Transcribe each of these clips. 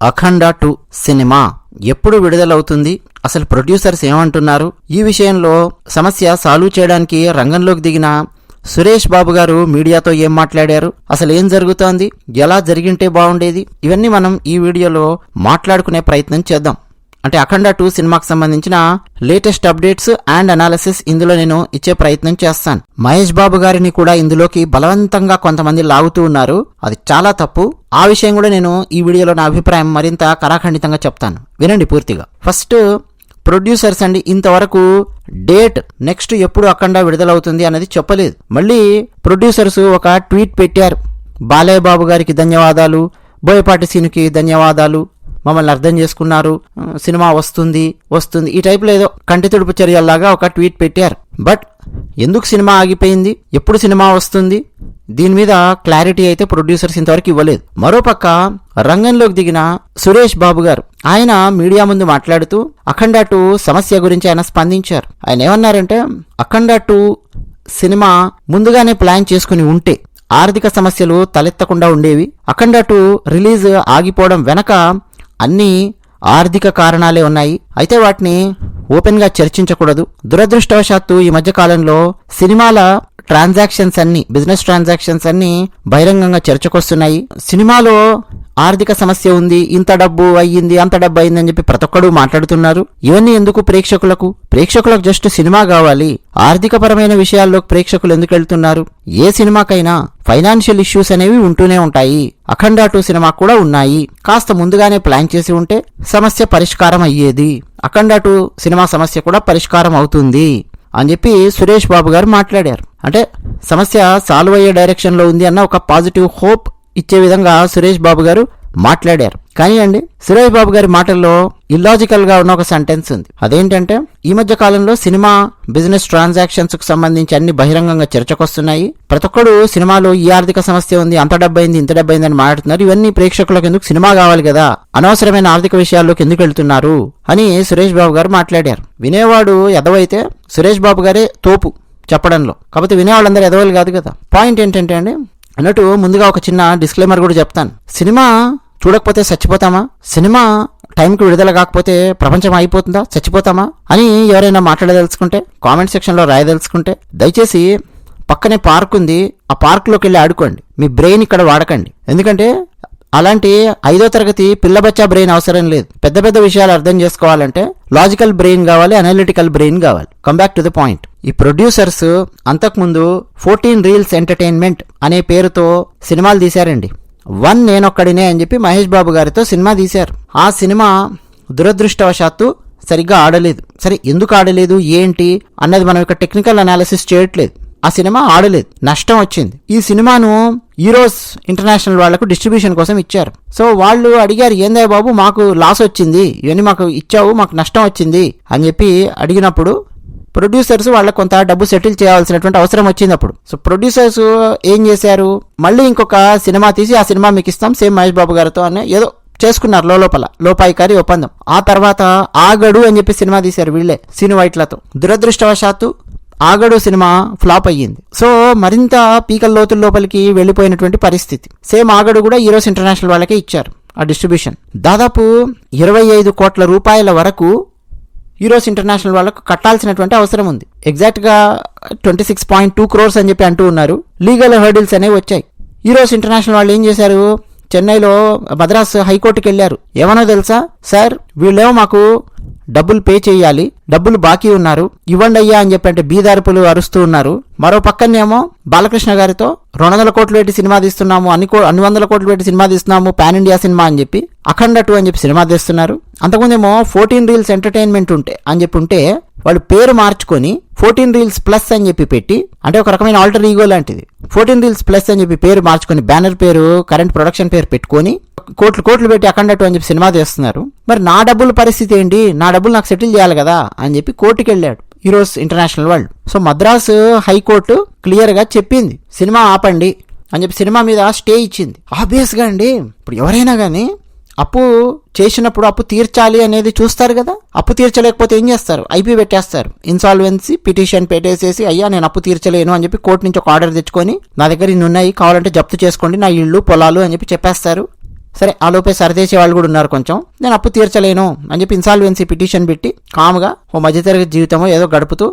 Akhanda to cinema ఎప్పుడు విడుదలవుతుంది? అసలు producers ఏమంటున్నారు? ఈ విషయంలో సమస్య సాల్వ్ చేయడానికి రంగంలోకి దిగిన సురేష్ బాబు గారు మీడియాతో ఏం మాట్లాడారు? అసలు ఏం జరుగుతోంది? ఎలా జరిగింటే బాగుండేది? ఇవన్నీ మనం ఈ వీడియోలో మాట్లాడుకునే ప్రయత్నం చేద్దాం. అంటే అఖండ టూ సినిమాకి సంబంధించిన లేటెస్ట్ అప్డేట్స్ అండ్ అనాలిసిస్ ఇందులో నేను ఇచ్చే ప్రయత్నం చేస్తాను. మహేష్ బాబు గారిని కూడా ఇందులోకి బలవంతంగా కొంతమంది లాగుతూ ఉన్నారు. అది చాలా తప్పు. ఆ విషయం కూడా నేను ఈ వీడియోలో నా అభిప్రాయం మరింత కరాఖండితంగా చెప్తాను. వినండి పూర్తిగా. ఫస్ట్ ప్రొడ్యూసర్స్ అండి ఇంతవరకు డేట్ నెక్స్ట్ ఎప్పుడు అఖండ విడుదలవుతుంది అనేది చెప్పలేదు. మళ్ళీ ప్రొడ్యూసర్స్ ఒక ట్వీట్ పెట్టారు. బాలయ్య బాబు గారికి ధన్యవాదాలు. బోయపాటి సీనుకి ధన్యవాదాలు. మమ్మల్ని అర్థం చేసుకున్నారు. సినిమా వస్తుంది వస్తుంది. ఈ టైప్లో ఏదో కంటి తుడుపు చర్యల్లాగా ఒక ట్వీట్ పెట్టారు. బట్ ఎందుకు సినిమా ఆగిపోయింది? ఎప్పుడు సినిమా వస్తుంది? దీని మీద క్లారిటీ అయితే ప్రొడ్యూసర్స్ ఇంతవరకు ఇవ్వలేదు. మరోపక్క రంగంలోకి దిగిన సురేష్ బాబు గారు ఆయన మీడియా ముందు మాట్లాడుతూ అఖండ టూ సమస్య గురించి ఆయన స్పందించారు. ఆయన ఏమన్నారంటే అఖండ టూ సినిమా ముందుగానే ప్లాన్ చేసుకుని ఉంటే ఆర్థిక సమస్యలు తలెత్తకుండా ఉండేవి. అఖండ టూ రిలీజ్ ఆగిపోవడం వెనక అన్నీ ఆర్థిక కారణాలే ఉన్నాయి. అయితే వాటిని ఓపెన్గా చర్చించకూడదు. దురదృష్టవశాత్తు ఈ మధ్య కాలంలో సినిమాల ట్రాన్సాక్షన్స్ అన్ని బిజినెస్ ట్రాన్సాక్షన్స్ అన్ని బహిరంగంగా చర్చకొస్తున్నాయి. సినిమాలో ఆర్థిక సమస్య ఉంది ఇంత డబ్బు అయ్యింది అంత డబ్బు అయింది అని చెప్పి ప్రతి ఒక్కడు మాట్లాడుతున్నారు. ఇవన్నీ ఎందుకు ప్రేక్షకులకు? ప్రేక్షకులకు జస్ట్ సినిమా కావాలి. ఆర్థికపరమైన విషయాల్లో ప్రేక్షకులు ఎందుకు వెళ్తున్నారు? ఏ సినిమాకైనా ఫైనాన్షియల్ ఇష్యూస్ అనేవి ఉంటూనే ఉంటాయి. అఖండ టూ సినిమా కూడా ఉన్నాయి. కాస్త ముందుగానే ప్లాన్ చేసి ఉంటే సమస్య పరిష్కారం అయ్యేది. అఖండ టూ సినిమా సమస్య కూడా పరిష్కారం అవుతుంది అని చెప్పి సురేష్ బాబు గారు మాట్లాడారు. అంటే సమస్య సాల్వ్ అయ్యే డైరెక్షన్లో ఉంది అన్న ఒక పాజిటివ్ హోప్ ఇచ్చే విధంగా సురేష్ బాబు గారు మాట్లాడారు. కానీ అండి సురేష్ బాబు గారి మాటల్లో ఇల్లాజికల్గా ఉన్న ఒక సెంటెన్స్ ఉంది. అదేంటంటే ఈ మధ్య కాలంలో సినిమా బిజినెస్ ట్రాన్సాక్షన్స్కు సంబంధించి అన్ని బహిరంగంగా చర్చకొస్తున్నాయి. ప్రతి ఒక్కడు సినిమాలో ఈ ఆర్థిక సమస్య ఉంది అంత డబ్బైంది ఇంత డబ్బైంది అని మాట్లాడుతున్నారు. ఇవన్నీ ప్రేక్షకులకు ఎందుకు సినిమా కావాలి కదా? అనవసరమైన ఆర్థిక విషయాల్లోకి ఎందుకు వెళ్తున్నారు? అని సురేష్ బాబు గారు మాట్లాడారు. వినేవాడు ఎదవైతే సురేష్ బాబు గారే తోపు చెప్పడంలో. కాకపోతే వినేవాళ్ళందరూ ఎదవలు కాదు కదా. పాయింట్ ఏంటంటే అండి అన్నట్టు ముందుగా ఒక చిన్న డిస్క్లైమర్ కూడా చెప్తాను. సినిమా చూడకపోతే చచ్చిపోతామా? సినిమా టైంకి విడుదల కాకపోతే ప్రపంచం అయిపోతుందా చచ్చిపోతామా? అని ఎవరైనా మాట్లాడదలుచుకుంటే కామెంట్ సెక్షన్లో రాయదలుచుకుంటే దయచేసి పక్కనే పార్క్ ఉంది. ఆ పార్క్లోకి వెళ్ళి ఆడుకోండి. మీ బ్రెయిన్ ఇక్కడ వాడకండి. ఎందుకంటే అలాంటి ఐదో తరగతి పిల్ల బచ్చా బ్రెయిన్ అవసరం లేదు. పెద్ద పెద్ద విషయాలు అర్థం చేసుకోవాలంటే లాజికల్ బ్రెయిన్ కావాలి అనలిటికల్ బ్రెయిన్ కావాలి. Come back to the point ఈ ప్రొడ్యూసర్స్ అంతకుముందు ఫోర్టీన్ రీల్స్ ఎంటర్టైన్మెంట్ అనే పేరుతో సినిమాలు తీశారండి. వన్ నేనొక్కడినే అని చెప్పి మహేష్ బాబు గారితో సినిమా తీశారు. ఆ సినిమా దురదృష్టవశాత్తు సరిగ్గా ఆడలేదు. సరే ఎందుకు ఆడలేదు ఏంటి అన్నది మనం ఇక్కడ టెక్నికల్ అనాలిసిస్ చేయట్లేదు. ఆ సినిమా ఆడలేదు. నష్టం వచ్చింది. ఈ సినిమాను ఈరోస్ ఇంటర్నేషనల్ వాళ్ళకు డిస్ట్రిబ్యూషన్ కోసం ఇచ్చారు. సో వాళ్ళు అడిగారు ఏందా బాబు మాకు లాస్ వచ్చింది. ఇవన్నీ మాకు ఇచ్చావు మాకు నష్టం వచ్చింది. అని చెప్పి అడిగినప్పుడు ప్రొడ్యూసర్స్ వాళ్ళకి కొంత డబ్బు సెటిల్ చేయాల్సినటువంటి అవసరం వచ్చింది అప్పుడు. సో ప్రొడ్యూసర్స్ ఏం చేశారు? మళ్ళీ ఇంకొక సినిమా తీసి ఆ సినిమా మీకు ఇస్తాం సేమ్ మహేష్ బాబు గారితో అని ఏదో చేసుకున్నారు లోపల. లోపాయికారి ఒప్పందం. ఆ తర్వాత ఆగడు అని చెప్పి సినిమా తీశారు వీళ్ళే సీను వైట్లతో. దురదృష్టవశాత్తు ఆగడు సినిమా ఫ్లాప్ అయ్యింది. సో మరింత పీకల లోతుల లోపలికి వెళ్ళిపోయినటువంటి పరిస్థితి. సేమ్ ఆగడు కూడా ఈరోస్ ఇంటర్నేషనల్ వాళ్ళకే ఇచ్చారు ఆ డిస్ట్రిబ్యూషన్. దాదాపు ఇరవై ఐదు కోట్ల రూపాయల వరకు ఈరోస్ ఇంటర్నేషనల్ వాళ్ళకు కట్టాల్సినటువంటి అవసరం ఉంది. ఎగ్జాక్ట్గా twenty six point two crores అని చెప్పి అంటూ ఉన్నారు. లీగల్ హర్డిల్స్ అనేవి వచ్చాయి. ఈరోస్ ఇంటర్నేషనల్ వాళ్ళు ఏం చేశారు? చెన్నైలో మద్రాస్ హైకోర్టుకి వెళ్ళారు. ఏమనో తెలుసా? సార్ వీళ్ళేమో మాకు డబ్బులు పే చేయాలి డబ్బులు బాకీ ఉన్నారు ఇవ్వండి అయ్యా అని చెప్పి అంటే బీదార్పులు అరుస్తూ ఉన్నారు. మరో పక్కనేమో బాలకృష్ణ గారితో రెండు వందల కోట్లు పెట్టి సినిమా తీస్తున్నాము అన్ని కో అన్ని వందల కోట్లు పెట్టి సినిమా తీస్తున్నాము పాన్ ఇండియా సినిమా అని చెప్పి అఖండ టూ అని చెప్పి సినిమా తీస్తున్నారు. అంతకుముందేమో ఫోర్టీన్ రీల్స్ ఎంటర్టైన్మెంట్ ఉంటే అని చెప్పి ఉంటే వాళ్ళు పేరు మార్చుకొని ఫోర్టీన్ రీల్స్ ప్లస్ అని చెప్పి పెట్టి అంటే ఒక రకమైన ఆల్టర్ ఈగో లాంటిది. ఫోర్టీన్ రీల్స్ ప్లస్ అని చెప్పి పేరు మార్చుకొని బ్యానర్ పేరు కరెంట్ ప్రొడక్షన్ పేరు పెట్టుకొని కోట్లు కోట్లు పెట్టి అఖండటం అని చెప్పి సినిమా తీస్తున్నారు. మరి నా డబ్బుల పరిస్థితి ఏంటి? నా డబ్బులు నాకు సెటిల్ చేయాలి కదా? అని చెప్పి కోర్టుకి వెళ్ళాడు ఈరోజు international world. So Madras high court క్లియర్గా చెప్పింది సినిమా ఆపండి అని చెప్పి సినిమా మీద స్టే ఇచ్చింది. ఆబ్వియస్గా అండి ఇప్పుడు ఎవరైనా కానీ అప్పు చేసినప్పుడు అప్పు తీర్చాలి అనేది చూస్తారు కదా? అప్పు తీర్చలేకపోతే ఏం చేస్తారు? ఐపీ పెట్టేస్తారు. ఇన్సాల్వెన్సీ పిటిషన్ పెట్టేసేసి అయ్యా నేను అప్పు తీర్చలేను అని చెప్పి కోర్టు నుంచి ఒక ఆర్డర్ తెచ్చుకొని నా దగ్గర ఇన్ని ఉన్నాయి కావాలంటే జప్తు చేసుకోండి నా ఇళ్ళు పొలాలు అని చెప్పి చెప్పేస్తారు. సరే ఆ లోపే సరిదేసే వాళ్ళు కూడా ఉన్నారు కొంచెం. నేను అప్పు తీర్చలేను అని చెప్పి ఇన్సాల్వెన్సీ పిటిషన్ పెట్టి కామ్గా ఓ మధ్యతరగతి జీవితమో ఏదో గడుపుతూ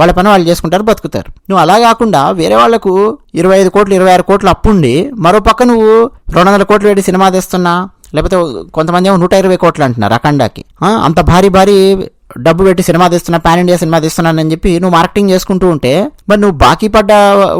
వాళ్ళ పని వాళ్ళు చేసుకుంటారు బతుకుతారు. నువ్వు అలా కాకుండా వేరే వాళ్ళకు ఇరవై ఐదు కోట్లు ఇరవై ఆరు కోట్లు అప్పుండి మరో పక్క నువ్వు రెండు వందల కోట్లు పెట్టి సినిమా తెస్తున్నా లేకపోతే కొంతమంది ఏమో నూట ఇరవై కోట్లు అంటున్నారు అఖండాకి. అంత భారీ భారీ డబ్బు పెట్టి సినిమా తీస్తున్నా పాన్ ఇండియా సినిమా తీస్తున్నానని చెప్పి నువ్వు మార్కెటింగ్ చేసుకుంటూ ఉంటే మరి నువ్వు బాకీ పడ్డ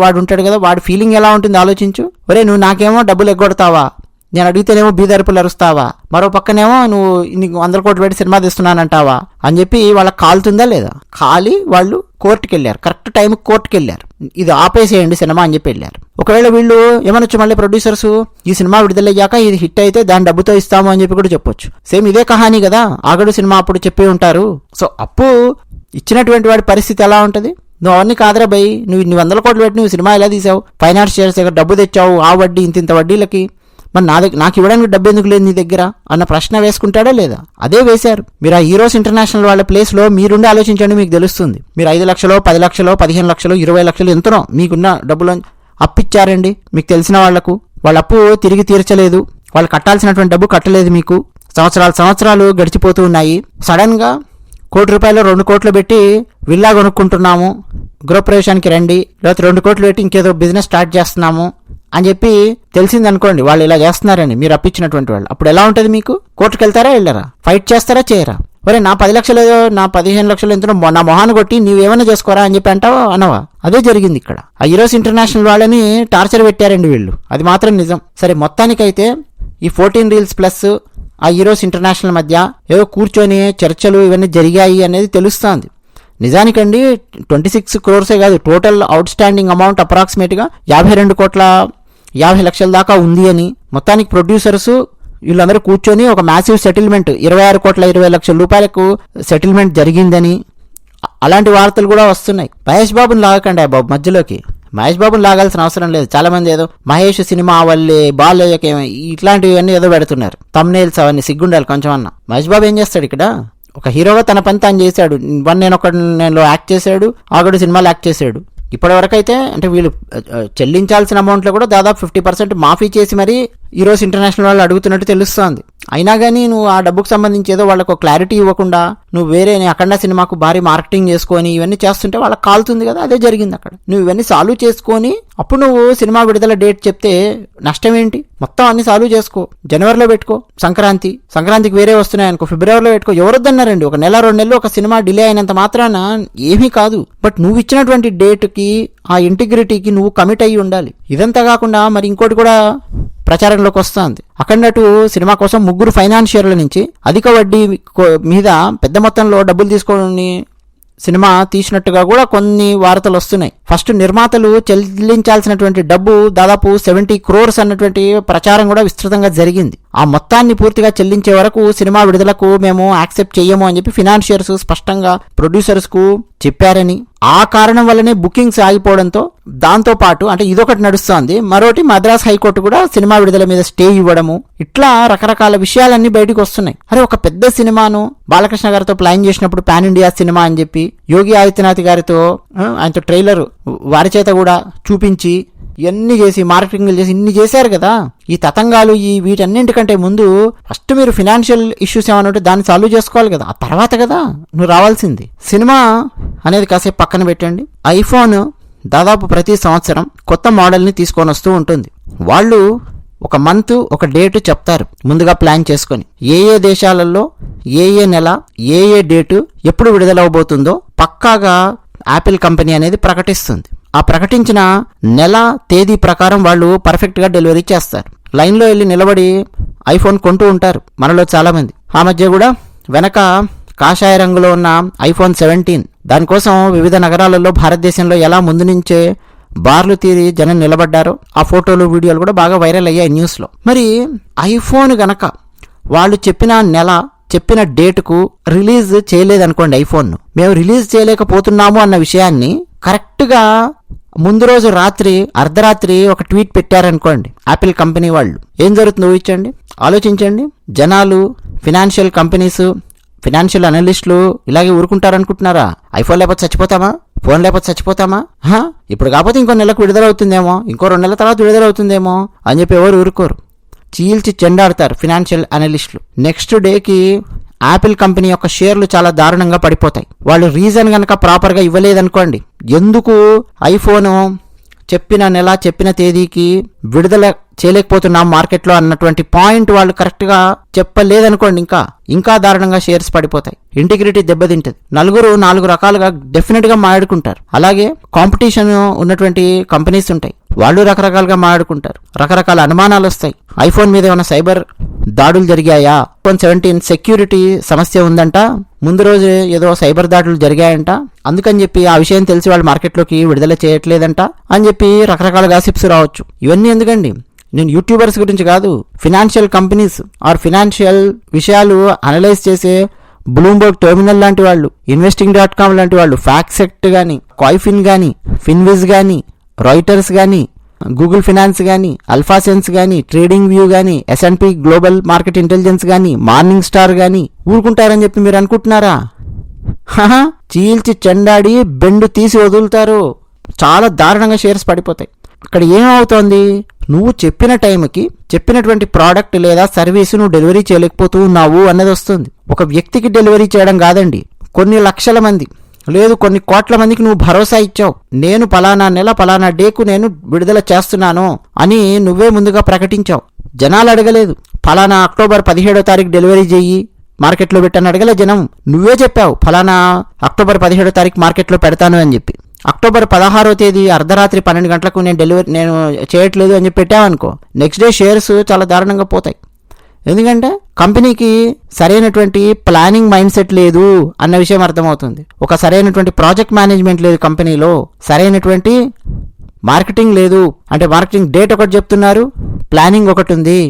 వాడు ఉంటాడు కదా వాడి ఫీలింగ్ ఎలా ఉంటుంది ఆలోచించు? ఒరే నువ్వు నాకేమో డబ్బులు ఎగ్గొడతావా? నేను అడిగితేనేమో బీదరిపులు అరుస్తావా? మరో పక్కనేమో నువ్వు నీకు వందల కోట్లు పెట్టి సినిమా తీస్తున్నానంటావా? అని చెప్పి వాళ్ళకి కాలుతుందా లేదా? కాలి వాళ్ళు కోర్టుకి వెళ్ళారు కరెక్ట్ టైంకి కోర్టుకి వెళ్ళారు ఇది ఆపేసేయండి సినిమా అని చెప్పి వెళ్ళారు. ఒకవేళ వీళ్ళు ఏమనొచ్చు మళ్ళీ ప్రొడ్యూసర్స్? ఈ సినిమా విడుదలయ్యాక ఇది హిట్ అయితే దాని డబ్బుతో ఇస్తాము అని చెప్పి కూడా చెప్పొచ్చు. సేమ్ ఇదే కహానీ కదా? ఆగడు సినిమా అప్పుడు చెప్పి ఉంటారు. సో అప్పు ఇచ్చినటువంటి వాడి పరిస్థితి ఎలా ఉంటుంది? నువ్వు అవన్నీ కాదురా భయ్ నువ్వు ఇన్ని వందల కోట్లు పెట్టి నువ్వు సినిమా ఎలా తీసావు? ఫైనాన్షియర్స్ దగ్గర డబ్బు తెచ్చావు. ఆ వడ్డీ ఇంత ఇంత వడ్డీలకి. మరి నా దగ్గర నాకు ఇవ్వడానికి డబ్బు ఎందుకు లేదు నీ దగ్గర? అన్న ప్రశ్న వేసుకుంటాడా లేదా? అదే వేశారు. మీరు ఆ హీరోస్ ఇంటర్నేషనల్ వాళ్ళ ప్లేస్లో మీరుండి ఆలోచించండి మీకు తెలుస్తుంది. మీరు ఐదు లక్షలో పది లక్షలో పదిహేను లక్షలు ఇరవై లక్షలు ఎంతనో మీకున్న డబ్బులు అప్పిచ్చారండి. మీకు తెలిసిన వాళ్ళకు వాళ్ళ అప్పు తిరిగి తీర్చలేదు. వాళ్ళు కట్టాల్సినటువంటి డబ్బు కట్టలేదు మీకు. సంవత్సరాలు సంవత్సరాలు గడిచిపోతూ ఉన్నాయి. సడన్గా కోటి రూపాయలు రెండు కోట్లు పెట్టి విల్లా కొనుక్కుంటున్నాము. గృహప్రవేశానికి రండి. లేకపోతే రెండు కోట్లు పెట్టి ఇంకేదో బిజినెస్ స్టార్ట్ చేస్తున్నాము. అని చెప్పి తెలిసింది అనుకోండి వాళ్ళు ఇలా చేస్తున్నారని మీరు అప్పించినటువంటి వాళ్ళు. అప్పుడు ఎలా ఉంటుంది మీకు? కోర్టుకు వెళ్తారా వెళ్ళరా? ఫైట్ చేస్తారా చేయరా? ఒరే నా పది లక్షలు నా పదిహేను లక్షలు ఎంతో నా మొహాన్ని కొట్టి నీవేమైనా చేసుకోరా అని చెప్పి అంటావా అనవా? అదే జరిగింది ఇక్కడ. ఆ ఈరోజు ఇంటర్నేషనల్ వాళ్ళని టార్చర్ పెట్టారండి వీళ్ళు. అది మాత్రం నిజం. సరే మొత్తానికైతే ఈ ఫోర్టీన్ రీల్స్ ప్లస్ ఆ హీరోస్ ఇంటర్నేషనల్ మధ్య ఏదో కూర్చొని చర్చలు ఇవన్నీ జరిగాయి అనేది తెలుస్తోంది. నిజానికండి ట్వంటీ సిక్స్ క్రోర్సే కాదు టోటల్ అవుట్ స్టాండింగ్ అమౌంట్ అప్రాక్సిమేట్గా యాభై రెండు కోట్ల యాభై లక్షల దాకా ఉంది అని. మొత్తానికి ప్రొడ్యూసర్స్ వీళ్ళందరూ కూర్చొని ఒక మ్యాసివ్ సెటిల్మెంట్ ఇరవై ఆరు కోట్ల ఇరవై లక్షల రూపాయలకు సెటిల్మెంట్ జరిగిందని. అలాంటి వార్తలు కూడా వస్తున్నాయి. మహేష్ బాబుని లాగకండి బాబు మధ్యలోకి. మహేష్ బాబుని లాగాల్సిన అవసరం లేదు. చాలా మంది ఏదో మహేష్ సినిమా వల్లే బాలయ్యకి ఇట్లాంటివన్నీ ఏదో పెడుతున్నారు. తమ్నేల్స్ అవన్నీ సిగ్గుండాలి కొంచెం అన్న మహేష్ బాబు ఏం చేస్తాడు ఇక్కడ? ఒక హీరోగా తన పని తాను చేశాడు. వన్ నేను ఒక నేను యాక్ట్ చేశాడు. ఆగడు సినిమాలు యాక్ట్ చేశాడు. ఇప్పటివరకు అయితే అంటే వీళ్ళు చెల్లించాల్సిన అమౌంట్లో కూడా దాదాపు ఫిఫ్టీ పర్సెంట్ మాఫీ చేసి మరీ ఈరోజు ఇంటర్నేషనల్ వాళ్ళు అడుగుతున్నట్టు తెలుస్తోంది. అయినా కానీ నువ్వు ఆ డబ్బుకు సంబంధించి ఏదో వాళ్ళకు క్లారిటీ ఇవ్వకుండా నువ్వు వేరే నీ అఖండ సినిమాకు భారీ మార్కెటింగ్ చేసుకొని ఇవన్నీ చేస్తుంటే వాళ్ళకి కాలుతుంది కదా అదే జరిగింది అక్కడ. నువ్వు ఇవన్నీ సాల్వ్ చేసుకొని అప్పుడు నువ్వు సినిమా విడుదల డేట్ చెప్తే నష్టం ఏంటి? మొత్తం అన్ని సాల్వ్ చేసుకో. జనవరిలో పెట్టుకో. సంక్రాంతి. సంక్రాంతికి వేరే వస్తున్నాయి అనుకో. ఫిబ్రవరిలో పెట్టుకో. ఎవరొద్దన్నారండి? ఒక నెల రెండు నెలలు ఒక సినిమా డిలే అయినంత మాత్రాన ఏమీ కాదు. బట్ నువ్వు ఇచ్చినటువంటి డేట్కి ఆ ఇంటిగ్రిటీకి నువ్వు కమిట్ అయ్యి ఉండాలి. ఇదంతా కాకుండా మరి ఇంకోటి కూడా ప్రచారంలోకి వస్తుంది. అఖండటు సినిమా కోసం ముగ్గురు ఫైనాన్షియర్ల నుంచి అధిక వడ్డీ కో- మీద పెద్ద మొత్తంలో డబ్బులు తీసుకొని సినిమా తీసినట్టుగా కూడా కొన్ని వార్తలు వస్తున్నాయి. ఫస్ట్ నిర్మాతలు చెల్లించాల్సినటువంటి డబ్బు దాదాపు సెవెంటీ క్రోర్స్ అన్నటువంటి ప్రచారం కూడా విస్తృతంగా జరిగింది. ఆ మొత్తాన్ని పూర్తిగా చెల్లించే వరకు సినిమా విడుదలకు మేము యాక్సెప్ట్ చేయము అని చెప్పి ఫినాన్షియర్స్ స్పష్టంగా ప్రొడ్యూసర్స్కు చెప్పారని. ఆ కారణం వల్లనే బుకింగ్స్ ఆగిపోవడంతో దాంతో పాటు అంటే ఇదొకటి నడుస్తోంది. మరోటి మద్రాస్ హైకోర్టు కూడా సినిమా విడుదల మీద స్టే ఇవ్వడము. ఇట్లా రకరకాల విషయాలన్నీ బయటకు వస్తున్నాయి. అరే ఒక పెద్ద సినిమాను బాలకృష్ణ గారితో ప్లాన్ చేసినప్పుడు పాన్ ఇండియా సినిమా అని చెప్పి యోగి ఆదిత్యనాథ్ గారితో ఆయనతో ట్రైలర్ వారి చేత కూడా చూపించి ఇవన్నీ చేసి మార్కెటింగ్ చేసి ఇన్ని చేశారు కదా. ఈ తతంగాలు ఈ వీటన్నింటికంటే ముందు ఫస్ట్ మీరు ఫినాన్షియల్ ఇష్యూస్ ఏమైనా ఉంటే దాన్ని సాల్వ్ చేసుకోవాలి కదా. ఆ తర్వాత కదా నువ్వు రావాల్సింది. సినిమా అనేది కాసేపు పక్కన పెట్టండి. ఐఫోన్ దాదాపు ప్రతి సంవత్సరం కొత్త మోడల్ని తీసుకొని వస్తూ ఉంటుంది. వాళ్ళు ఒక మంత్ ఒక డేట్ చెప్తారు. ముందుగా ప్లాన్ చేసుకొని ఏ ఏ దేశాలలో ఏ ఏ నెల ఏ ఏ డేటు ఎప్పుడు విడుదలవబోతుందో పక్కాగా యాపిల్ కంపెనీ అనేది ప్రకటిస్తుంది. ఆ ప్రకటించిన నెల తేదీ ప్రకారం వాళ్ళు పర్ఫెక్ట్గా డెలివరీ చేస్తారు. లైన్లో వెళ్ళి నిలబడి ఐఫోన్ కొంటూ ఉంటారు మనలో చాలామంది. ఆ మధ్య కూడా వెనక కాషాయ రంగులో ఉన్న ఐఫోన్ సెవెంటీన్ దానికోసం వివిధ నగరాలలో భారతదేశంలో ఎలా ముందు నుంచే బార్లు తీరి జనం నిలబడ్డారో ఆ ఫోటోలు వీడియోలు కూడా బాగా వైరల్ అయ్యాయి న్యూస్లో. మరి ఐఫోన్ గనక వాళ్ళు చెప్పిన నెల చెప్పిన డేట్కు రిలీజ్ చేయలేదనుకోండి ఐఫోన్ను. మేము రిలీజ్ చేయలేకపోతున్నాము అన్న విషయాన్ని కరెక్ట్గా ముందు రోజు రాత్రి అర్ధరాత్రి ఒక ట్వీట్ పెట్టారనుకోండి యాపిల్ కంపెనీ వాళ్ళు. ఏం జరుగుతుందో ఊహించండి. ఆలోచించండి. జనాలు ఫినాన్షియల్ కంపెనీస్ ఫినాన్షియల్ అనలిస్టులు ఇలాగే ఊరుకుంటారనుకుంటున్నారా? ఐఫోన్ లేకపోతే చచ్చిపోతామా? ఫోన్ లేకపోతే చచ్చిపోతామా? హా? ఇప్పుడు కాకపోతే ఇంకో నెలకు విడుదలవుతుందేమో? ఇంకో రెండు నెలల తర్వాత విడుదలవుతుందేమో? అని చెప్పి ఎవరు ఊరుకోరు. చీల్చి చెండాడతారు ఫినాన్షియల్ అనలిస్టులు నెక్స్ట్ డేకి యాపిల్ కంపెనీ యొక్క షేర్లు చాలా దారుణంగా పడిపోతాయి. వాళ్ళు రీజన్ కనుక ప్రాపర్గా ఇవ్వలేదనుకోండి ఎందుకు ఐఫోను చెప్పిన నెల చెప్పిన తేదీకి విడుదల చేయలేకపోతున్నాం మార్కెట్లో అన్నటువంటి పాయింట్ వాళ్ళు కరెక్ట్గా చెప్పలేదనుకోండి ఇంకా. ఇంకా దారుణంగా షేర్స్ పడిపోతాయి. ఇంటిగ్రిటీ దెబ్బతింటది. నలుగురు నాలుగు రకాలుగా డెఫినెట్గా మాట్లాడుకుంటారు. అలాగే కాంపిటీషన్ ఉన్నటువంటి కంపెనీస్ ఉంటాయి. వాళ్ళు రకరకాలుగా మాట్లాడుకుంటారు. రకరకాల అనుమానాలు వస్తాయి. ఐఫోన్ మీద ఏమైనా సైబర్ దాడులు జరిగాయా? ఐఫోన్ సెవెంటీన్ సెక్యూరిటీ సమస్య ఉందంట. ముందు రోజు ఏదో సైబర్ దాడులు జరిగాయంట. అందుకని చెప్పి ఆ విషయం తెలిసి వాళ్ళు మార్కెట్లోకి విడుదల చేయట్లేదంట అని చెప్పి రకరకాల గాసిప్స్ రావచ్చు. ఇవన్నీ ఎందుకండి? నేను యూట్యూబర్స్ గురించి కాదు. ఫినాన్షియల్ కంపెనీస్ ఆర్ ఫినాన్షియల్ విషయాలు అనలైజ్ చేసే బ్లూంబర్గ్ టెర్మినల్ లాంటి వాళ్ళు ఇన్వెస్టింగ్ డాట్ కామ్ లాంటి వాళ్ళు ఫ్యాక్సెక్ట్ కానీ కాయిఫిన్ కానీ ఫిన్విజ్ కానీ రాయిటర్స్ కానీ గూగుల్ ఫినాన్స్ కానీ అల్ఫాసెన్స్ కానీ ట్రేడింగ్ వ్యూ కానీ S N P global market intelligence కానీ మార్నింగ్ స్టార్ కానీ ఊరుకుంటారని చెప్పి మీరు అనుకుంటున్నారా? హహ, చీల్చి చెండాడి బెండు తీసి వదులుతారు. చాలా దారుణంగా షేర్స్ పడిపోతాయి. ఇక్కడ ఏమవుతోంది? నువ్వు చెప్పిన టైంకి చెప్పినటువంటి ప్రోడక్ట్ లేదా సర్వీస్ నువ్వు డెలివరీ చేయలేకపోతూ ఉన్నావు అన్నది వస్తుంది. ఒక వ్యక్తికి డెలివరీ చేయడం కాదండి కొన్ని లక్షల మంది. లేదు కొన్ని కోట్ల మందికి నువ్వు భరోసా ఇచ్చావు. నేను పలానా నెల పలానా డేకు నేను విడుదల చేస్తున్నాను అని నువ్వే ముందుగా ప్రకటించావు. జనాలు అడగలేదు. ఫలానా అక్టోబర్ పదిహేడో తారీఖు డెలివరీ చెయ్యి మార్కెట్లో పెట్టని అడగలే జనం. నువ్వే చెప్పావు ఫలానా అక్టోబర్ పదిహేడో తారీఖు మార్కెట్లో పెడతాను అని చెప్పి. అక్టోబర్ పదహారో తేదీ అర్ధరాత్రి పన్నెండు గంటలకు నేను డెలివరీ నేను చేయట్లేదు అని చెప్పి పెట్టావనుకో. నెక్స్ట్ డే షేర్స్ చాలా దారుణంగా పోతాయి. ఎందుకంటే కంపెనీకి సరైనటువంటి ప్లానింగ్ మైండ్ సెట్ లేదు అన్న విషయం అర్థమవుతుంది. ఒక సరైనటువంటి ప్రాజెక్ట్ మేనేజ్మెంట్ లేదు కంపెనీలో సరైనటువంటి మార్కెటింగ్ లేదు. అంటే మార్కెటింగ్ డేట్ ఒకటి చెప్తున్నారు ప్లానింగ్ ఒకటి ఉంది.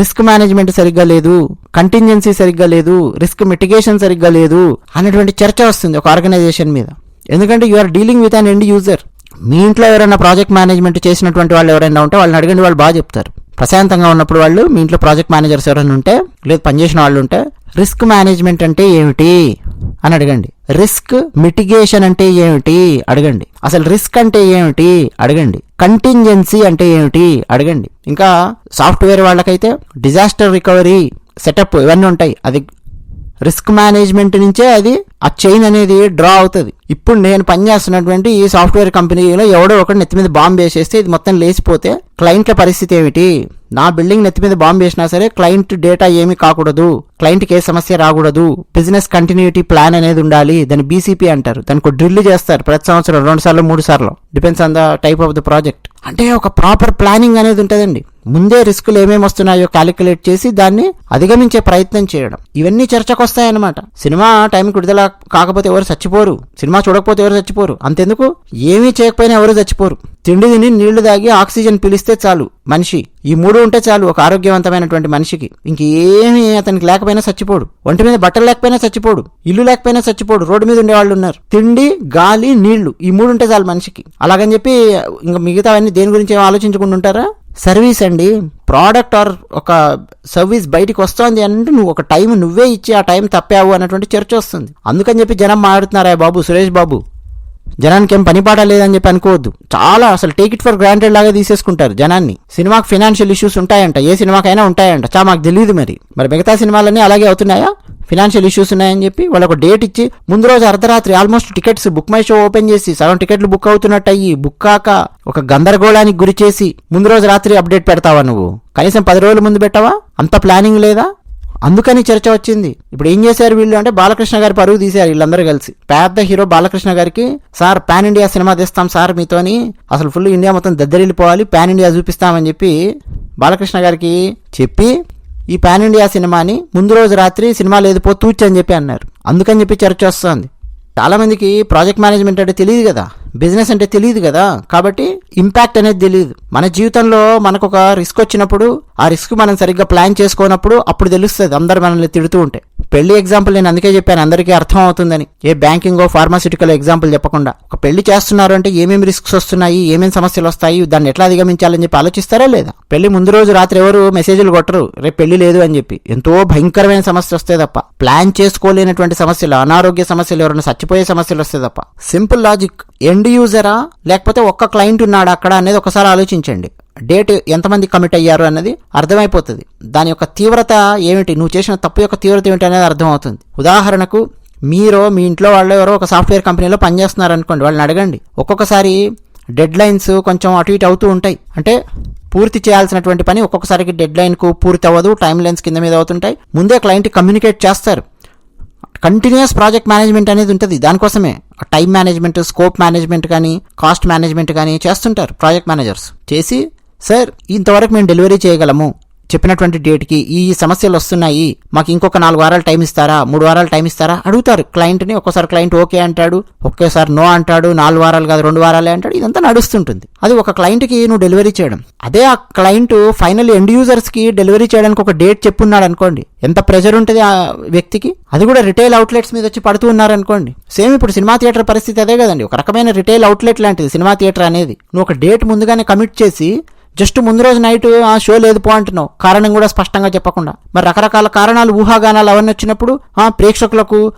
రిస్క్ మేనేజ్మెంట్ సరిగ్గా లేదు కంటింజెన్సీ సరిగ్గా లేదు రిస్క్ మిటిగేషన్ సరిగ్గా లేదు అన్నటువంటి చర్చ వస్తుంది ఒక ఆర్గనైజేషన్ మీద. ఎందుకంటే you are dealing with an end user మీ ఇంట్లో ఎవరైనా ప్రాజెక్ట్ మేనేజ్మెంట్ చేసినటువంటి వాళ్ళు ఎవరైనా ఉంటే వాళ్ళని అడగండి వాళ్ళు బాగా చెప్తారు. ప్రశాంతంగా ఉన్నప్పుడు వాళ్ళు మీ ఇంట్లో ప్రాజెక్ట్ మేనేజర్స్ ఎవరైనా ఉంటే లేదు పనిచేసిన వాళ్ళు ఉంటే రిస్క్ మేనేజ్మెంట్ అంటే ఏమిటి? అని అడగండి. రిస్క్ మిటిగేషన్ అంటే ఏమిటి? అడగండి. అసలు రిస్క్ అంటే ఏమిటి? అడగండి. కంటింజెన్సీ అంటే ఏమిటి? అడగండి. ఇంకా సాఫ్ట్వేర్ వాళ్ళకైతే డిజాస్టర్ రికవరీ సెటప్ ఇవన్నీ ఉంటాయి. అది రిస్క్ మేనేజ్మెంట్ నుంచే అది ఆ చైన్ అనేది డ్రా అవుతుంది. ఇప్పుడు నేను పనిచేస్తున్నటువంటి ఈ సాఫ్ట్వేర్ కంపెనీలో ఎవడో ఒకటి నెత్తి మీద బాంబు వేసేస్తే ఇది మొత్తం లేచిపోతే క్లయింట్ల పరిస్థితి ఏమిటి? నా బిల్డింగ్ నెత్తి మీద బాంబు వేసినా సరే క్లయింట్ డేటా ఏమీ కాకూడదు. క్లయింట్కి ఏ సమస్య రాకూడదు. బిజినెస్ కంటిన్యూటీ ప్లాన్ అనేది ఉండాలి. దాన్ని బీసీపీ అంటారు. దానికి డ్రిల్ చేస్తారు ప్రతి సంవత్సరం రెండు సార్లు మూడు సార్లు. Depends on the type of the project అంటే ఒక ప్రాపర్ ప్లానింగ్ అనేది ఉంటుందండి. ముందే రిస్కులు ఏమేమి వస్తున్నాయో క్యాలిక్యులేట్ చేసి దాన్ని అధిగమించే ప్రయత్నం చేయడం. ఇవన్నీ చర్చకు వస్తాయన్నమాట సినిమా టైంకి విడుదల కాకపోతే ఎవరు చచ్చిపోరు. సినిమా చూడకపోతే ఎవరు చచ్చిపోరు. అంతెందుకు? ఏమీ చేయకపోయినా ఎవరు చచ్చిపోరు. తిండి తిని నీళ్ళు తాగి ఆక్సిజన్ పిలిస్తే చాలు మనిషి. ఈ మూడు ఉంటే చాలు ఒక ఆరోగ్యవంతమైనటువంటి మనిషికి. ఇంకేమీ అతనికి లేకపోయినా చచ్చిపోడు. ఒంటి మీద బట్టలు లేకపోయినా చచ్చిపోడు. ఇల్లు లేకపోయినా చచ్చిపోడు. రోడ్డు మీద ఉండే వాళ్ళు ఉన్నారు. తిండి గాలి నీళ్ళు ఈ మూడు ఉంటే చాలు మనిషికి. అలాగని చెప్పి ఇంకా మిగతావన్నీ దేని గురించి ఏం ఆలోచించకుండా ఉంటారా సర్వీస్ అండి. ప్రోడక్ట్ ఆర్ ఒక సర్వీస్ బయటికి వస్తోంది అంటే నువ్వు ఒక టైం నువ్వే ఇచ్చి ఆ టైం తప్పావు అన్నటువంటి చర్చ వస్తుంది. అందుకని చెప్పి జనం మాట్లాడుతున్నారా బాబు సురేష్ బాబు. జనానికి ఏం పనిపాట లేదని చెప్పి అనుకోవద్దు. చాలా అసలు టేక్ ఇట్ ఫర్ గ్రాంటెడ్ లాగా తీసేసుకుంటారు జనాన్ని. సినిమాకి ఫినాన్షియల్ ఇష్యూస్ ఉంటాయంట. ఏ సినిమాకైనా ఉంటాయంట. చా మాకు తెలియదు మరి. మరి మిగతా సినిమాలన్నీ అలాగే అవుతున్నాయా? ఫినాన్షియల్ ఇష్యూస్ ఉన్నాయని చెప్పి వాళ్ళకు డేట్ ఇచ్చి ముందు రోజు అర్ధరాత్రి almost tickets book my show open చేసి సగం టికెట్లు బుక్ అవుతున్నట్టు అయ్యి బుక్ కాక ఒక గందరగోళానికి గురి చేసి ముందు రోజు రాత్రి అప్డేట్ పెడతావా నువ్వు? కనీసం పది రోజుల ముందు పెట్టావా? అంత ప్లానింగ్ లేదా? అందుకని చర్చ వచ్చింది. ఇప్పుడు ఏం చేశారు వీళ్ళు అంటే బాలకృష్ణ గారి పరుగు తీశారు వీళ్ళందరూ కలిసి. పెద్ద హీరో బాలకృష్ణ గారికి సార్ పాన్ ఇండియా సినిమా తీస్తాం సార్ మీతోని. అసలు ఫుల్ ఇండియా మొత్తం దద్దరిల్లిపోవాలి. పాన్ ఇండియా చూపిస్తామని చెప్పి బాలకృష్ణ గారికి చెప్పి ఈ పాన్ ఇండియా సినిమాని ముందు రోజు రాత్రి సినిమా లేదు పో తూచి అని చెప్పి అన్నారు. అందుకని చెప్పి చర్చ వస్తుంది. చాలామందికి ప్రాజెక్ట్ మేనేజ్మెంట్ అంటే తెలియదు కదా. బిజినెస్ అంటే తెలియదు కదా. కాబట్టి ఇంపాక్ట్ అనేది తెలియదు మన జీవితంలో మనకు ఒక రిస్క్ వచ్చినప్పుడు ఆ రిస్క్ మనం సరిగ్గా ప్లాన్ చేసుకోనప్పుడు అప్పుడు తెలుస్తుంది. అందరు మనల్ని తిడుతూ ఉంటే. పెళ్ళి ఎగ్జాంపుల్ నేను అందుకే చెప్పాను అందరికీ అర్థం అవుతుందని ఏ బ్యాంకింగ్ ఫార్మాసిటికల్ ఎగ్జాంపుల్ చెప్పకుండా. ఒక పెళ్ళి చేస్తున్నారు అంటే ఏమేమి రిస్క్స్ వస్తున్నాయి ఏమేమి సమస్యలు వస్తాయి దాన్ని ఎట్లా అధిగమించాలని చెప్పి ఆలోచిస్తారా లేదా? పెళ్ళి ముందు రోజు రాత్రి ఎవరు మెసేజ్లు కొట్టరు. రేపు పెళ్ళి లేదు అని చెప్పి. ఎంతో భయంకరమైన సమస్య వస్తే తప్ప. ప్లాన్ చేసుకోలేనటువంటి సమస్యలు అనారోగ్య సమస్యలు ఎవరైనా చచ్చిపోయే సమస్యలు వస్తే తప్ప. సింపుల్ లాజిక్ ఎండ్ యూజరా? లేకపోతే ఒక్క క్లయింట్ ఉన్నాడు అక్కడ అనేది ఒకసారి ఆలోచించండి. డేట్ ఎంతమంది కమిట్ అయ్యారు అన్నది అర్థమైపోతుంది. దాని యొక్క తీవ్రత ఏమిటి? నువ్వు చేసిన తప్పు యొక్క తీవ్రత ఏమిటి అనేది అర్థమవుతుంది. ఉదాహరణకు మీరు మీ ఇంట్లో వాళ్ళు ఎవరో ఒక సాఫ్ట్వేర్ కంపెనీలో పనిచేస్తున్నారు అనుకోండి వాళ్ళని అడగండి. ఒక్కొక్కసారి డెడ్ లైన్స్ కొంచెం అటు ఇటు అవుతూ ఉంటాయి. అంటే పూర్తి చేయాల్సినటువంటి పని ఒక్కొక్కసారికి డెడ్ లైన్కు పూర్తి అవ్వదు టైం లైన్స్ కింద మీద అవుతుంటాయి. ముందే క్లయింట్ కమ్యూనికేట్ చేస్తారు. కంటిన్యూస్ ప్రాజెక్ట్ మేనేజ్మెంట్ అనేది ఉంటుంది. దానికోసమే. టైం మేనేజ్మెంట్ స్కోప్ మేనేజ్మెంట్ కానీ కాస్ట్ మేనేజ్మెంట్ కానీ చేస్తుంటారు ప్రాజెక్ట్ మేనేజర్స్ చేసి సార్ ఇంతవరకు మేము డెలివరీ చేయగలము. చెప్పినటువంటి డేట్కి ఈ సమస్యలు వస్తున్నాయి మాకు ఇంకొక నాలుగు వారాలు టైం ఇస్తారా మూడు వారాలు టైం ఇస్తారా? అడుగుతారు క్లయింట్ని ఒక్కోసారి క్లయింట్ ఓకే అంటాడు ఒకేసారి నో అంటాడు నాలుగు వారాలు కాదు రెండు వారాలే అంటాడు ఇదంతా నడుస్తుంటుంది. అది ఒక క్లయింట్కి నువ్వు డెలివరీ చేయడం. అదే ఆ క్లయింట్ ఫైనల్ ఎండ్ యూజర్స్కి డెలివరీ చేయడానికి ఒక డేట్ చెప్పున్నాడు అనుకోండి ఎంత ప్రెజర్ ఉంటుంది ఆ వ్యక్తికి? అది కూడా రిటైల్ అవుట్లెట్స్ మీద వచ్చి పడుతూ ఉన్నారు అనుకోండి. సేమ్ ఇప్పుడు సినిమా థియేటర్ పరిస్థితి అదే కదండి ఒక రకమైన రిటైల్ అవుట్లెట్ లాంటిది సినిమా థియేటర్ అనేది. నువ్వు ఒక డేట్ ముందుగానే కమిట్ చేసి జస్ట్ ముందు రోజు నైట్ ఆ షో లేదు పో అంటున్నావు. కారణం కూడా స్పష్టంగా చెప్పకుండా. మరి రకరకాల కారణాలు ఊహాగానాలు అవన్నీ వచ్చినప్పుడు ఆ ప్రేక్షకులకు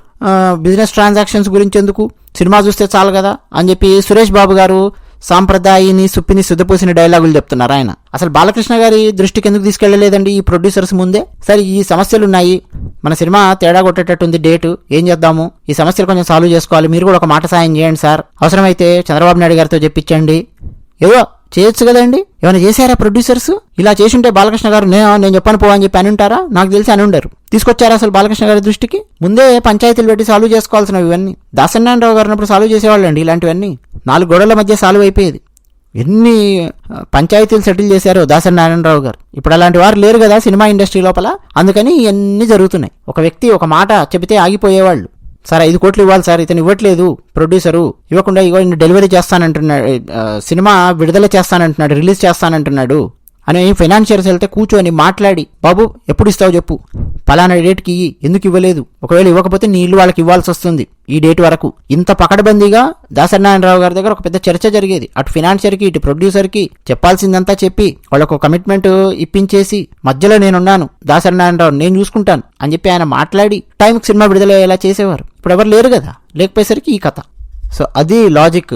బిజినెస్ ట్రాన్సాక్షన్స్ గురించి ఎందుకు? సినిమా చూస్తే చాలు కదా? అని చెప్పి సురేష్ బాబు గారు సాంప్రదాయని సుప్పిని శుద్ధపూసిన డైలాగులు చెప్తున్నారు ఆయన. అసలు బాలకృష్ణ గారి దృష్టికి ఎందుకు తీసుకెళ్ళలేదండి ఈ ప్రొడ్యూసర్స్ ముందే? సరే ఈ సమస్యలు ఉన్నాయి. మన సినిమా తేడా కొట్టేటట్టుంది డేటు. ఏం చేద్దాము? ఈ సమస్యలు కొంచెం సాల్వ్ చేసుకోవాలి. మీరు కూడా ఒక మాట సాయం చేయండి సార్. అవసరమైతే చంద్రబాబు నాయుడు గారితో చెప్పించండి. ఏదో చేయొచ్చు కదండి? ఏమైనా చేశారా ప్రొడ్యూసర్స్? ఇలా చేసుంటే బాలకృష్ణ గారు నేను నేను చెప్పను పో అని చెప్పి అని ఉంటారా? నాకు తెలిసి అని ఉండరు. తీసుకొచ్చారా అసలు బాలకృష్ణ గారి దృష్టికి? ముందే పంచాయతీలు పెట్టి సాల్వ్ చేసుకోవాల్సినవి ఇవన్నీ. దాసనారాయణరావు గారు ఉన్నప్పుడు సాల్వ్ చేసేవాళ్ళండి ఇలాంటివన్నీ. నాలుగు గొడవల మధ్య సాల్వ్ అయిపోయేది. ఎన్ని పంచాయతీలు సెటిల్ చేశారు దాసరి నారాయణరావు గారు. ఇప్పుడు అలాంటి వారు లేరు కదా సినిమా ఇండస్ట్రీ లోపల. అందుకని ఇవన్నీ జరుగుతున్నాయి. ఒక వ్యక్తి ఒక మాట చెబితే ఆగిపోయేవాళ్ళు. సార్ ఐదు కోట్లు ఇవ్వాలి సార్ ఇతను ఇవ్వట్లేదు ప్రొడ్యూసరు ఇవ్వకుండా ఇగో ఇన్ని డెలివరీ చేస్తానంటున్నాడు సినిమా విడుదల చేస్తానంటున్నాడు రిలీజ్ చేస్తానంటున్నాడు అని ఫైనాన్షియర్స్ వెళ్తే కూర్చొని మాట్లాడి బాబు ఎప్పుడు ఇస్తావు చెప్పు? పలానా డేట్కి ఇయ్యి ఎందుకు ఇవ్వలేదు? ఒకవేళ ఇవ్వకపోతే నీ ఇల్లు వాళ్ళకి ఇవ్వాల్సి వస్తుంది ఈ డేట్ వరకు. ఇంత పకడబందీగా దాసనారాయణరావు గారి దగ్గర ఒక పెద్ద చర్చ జరిగేది. అటు ఫినాన్షియర్కి ఇటు ప్రొడ్యూసర్కి చెప్పాల్సిందంతా చెప్పి వాళ్ళకు కమిట్మెంట్ ఇప్పించేసి మధ్యలో నేనున్నాను దాసనారాయణరావు నేను చూసుకుంటాను అని చెప్పి ఆయన మాట్లాడి టైంకి సినిమా విడుదల అయ్యేలా చేసేవారు. ఇప్పుడు ఎవరు లేరు కదా. లేకపోయేసరికి ఈ కథ. సో అది లాజిక్